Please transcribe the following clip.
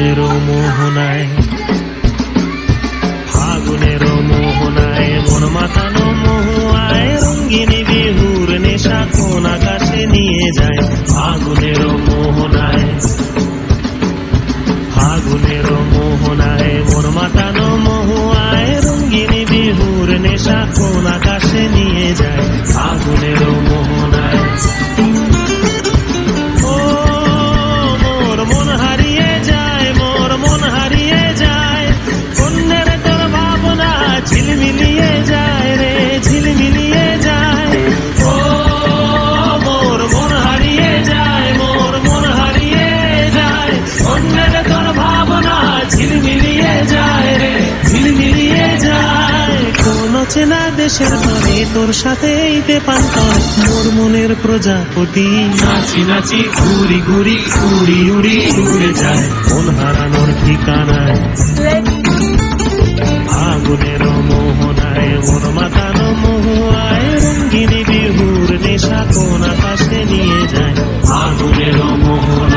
মোহনায় ফাগুনের মোহনায় মন মাতানো মহুয়ায় রঙ্গিনী বিহুর নেশা কোন আকাশে নিয়ে যায়। ফাগুনের মোহনায় ফাগুনের মোহনায় মন মাতানো মহুয়ায় রঙ্গিনী বিহুর নেশা কোন আকাশে নিয়ে যায়। ফাগুনের মোহনায় চেনা দেশের ঘরে তোর সাথে পান্তর মোর মনের প্রজাপতি। নাচি নাচি, ঘুরি ঘুরি, উড়ি উড়ি, উড়ে যায়। মন হারানোর ঠিকানায়। আগুনের মোহনায় মাতার মাতানো মহুয়ায়, রঙ্গিনী বিহুর নেশা কোন আকাশে নিয়ে যায়। আগুনের মোহনায়